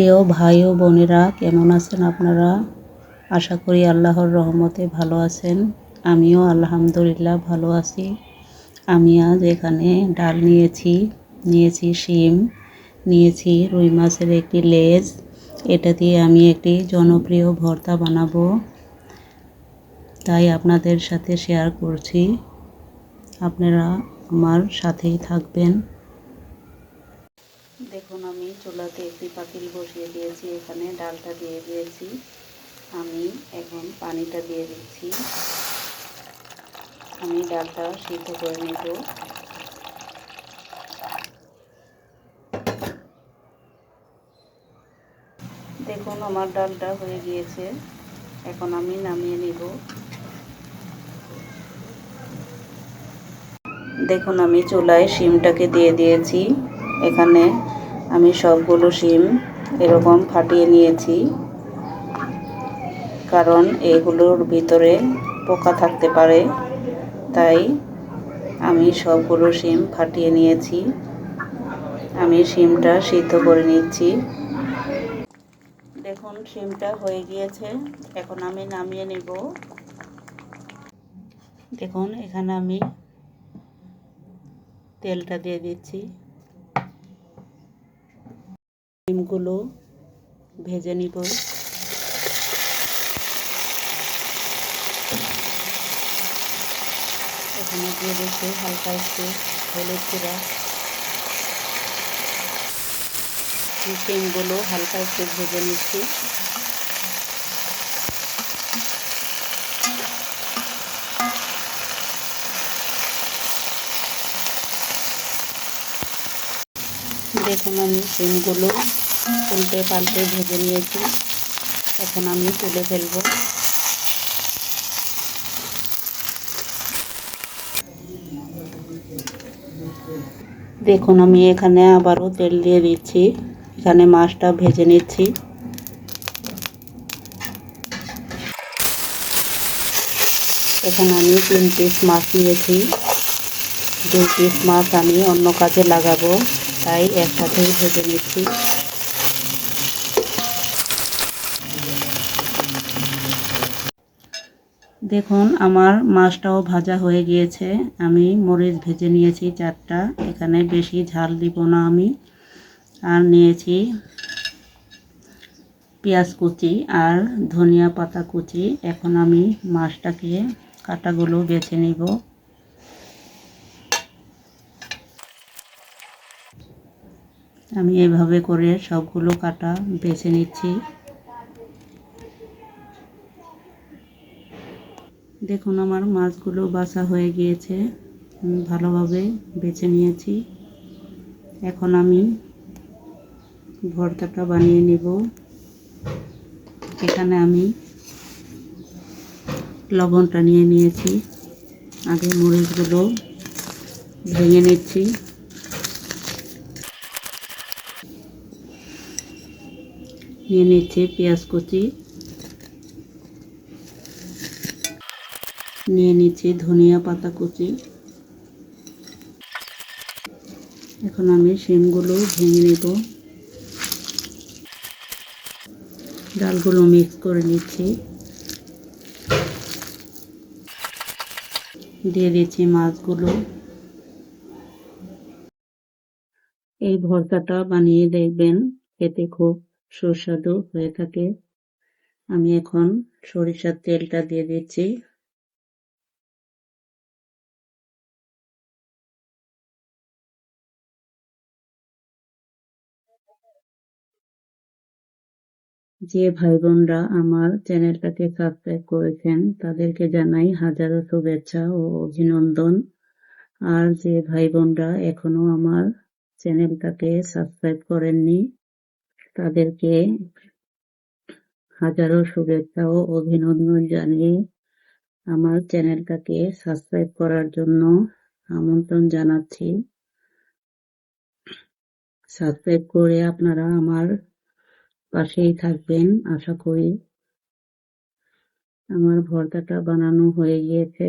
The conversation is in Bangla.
প্রিয় ভাই ও বোনেরা, কেমন আছেন আপনারা? আশা করি আল্লাহর রহমতে ভালো আছেন। আমিও আলহামদুলিল্লাহ ভালো আছি। আমি আজ এখানে ডাল নিয়েছি নিয়েছি শিম, নিয়েছি রুই মাছের একটি লেজ। এটা দিয়ে আমি একটি জনপ্রিয় ভর্তা বানাবো। তাই আপনাদের সাথে শেয়ার করছি। আপনারা আমার সাথেই থাকবেন। দেখুন, আমি চুলাতে একটি পাতিল বসিয়ে দিয়েছি। এখানে ডালটা দিয়ে দিয়েছি। আমি এখন পানিটা দিয়ে দিচ্ছি। আমি ডালটা সিদ্ধ করে নেব। দেখুন, আমার ডালটা হয়ে গিয়েছে। এখন আমি নামিয়ে নিব। দেখুন, আমি চুলায় শিমটাকে দিয়ে দিয়েছি। এখানে আমি সবগুলো শিম এরকম ফাটিয়ে নিয়েছি, কারণ এগুলোর ভিতরে পোকা থাকতে পারে, তাই আমি সবগুলো শিম ফাটিয়ে নিয়েছি। আমি শিমটা সিদ্ধ করে নিচ্ছি। দেখুন, শিমটা হয়ে গিয়েছে। এখন আমি নামিয়ে নেব। দেখুন, এখানে আমি তেলটা দিয়ে দিচ্ছি। ডিমগুলো ভেজে নিব। এখানে দিয়ে দিচ্ছি হালকা একটু হলুদ গুঁড়া। ডিমগুলো হালকা একটু ভেজে নিচ্ছি। দেখুন আমি সিমগুলো উল্টে পাল্টে ভেজে নিয়েছি। এখন আমি তুলে ফেলব। দেখুন, আমি এখানে আবারও তেল দিয়ে দিচ্ছি। এখানে মাছটা ভেজে নিচ্ছি। এখানে আমি তিন পিস মাছ নিয়েছি। দুই পিস মাছ আমি অন্য কাজে লাগাবো। তাই একসাথেই ভেজে নিচ্ছি। দেখুন, আমার মাছটাও ভাজা হয়ে গিয়েছে। আমি মরিচ ভেজে নিয়েছি চারটা। এখানে বেশি ঝাল দিব না আমি। আর নিয়েছি পেঁয়াজ কুচি আর ধনিয়া পাতা কুচি। এখন আমি মাছটাকে কাটাগুলো বেছে নিব। আমি এভাবে করে সবগুলো কাটা বেছে নিচ্ছি। দেখুন, আমার মাছগুলো বাছা হয়ে গিয়েছে। ভালোভাবে বেছে নিয়েছি। এখন আমি ভর্তাটা বানিয়ে নিব। এখানে আমি লবণটা নিয়ে নিয়েছি। আগে মরিচগুলো ভেঙে নিচ্ছি। নিয়ে নিচ্ছি পেঁয়াজ কুচি। নিয়ে নিচ্ছি ধনিয়া পাতা কুচি। এখন আমি শিমগুলো ভেঙে নেব। ডালগুলো মিক্স করে নিচ্ছি। দিয়ে দিচ্ছি মাছগুলো। এই ভর্তাটা বানিয়ে দেখবেন খেতে খুব সুস্বাদু হয়ে থাকে। আমি এখন সরিষার তেলটা দিয়ে দিচ্ছি। যে ভাই বোনরা আমার চ্যানেলটাকে সাবস্ক্রাইব করেছেন, তাদেরকে জানাই হাজারো শুভেচ্ছা ও অভিনন্দন। আর যে ভাই বোনরা এখনও আমার চ্যানেলটাকে সাবস্ক্রাইব করেননি তাদেরকে হাজারো শুভেচ্ছা ও অভিনন্দন জানিয়ে আমার চ্যানেলটাকে সাবস্ক্রাইব করার জন্য আমন্ত্রণ জানাচ্ছি। সাবস্ক্রাইব করে আপনারা আমার পাশেই থাকবেন, আশা করি। আমার ভর্তাটা বানানো হয়ে গিয়েছে।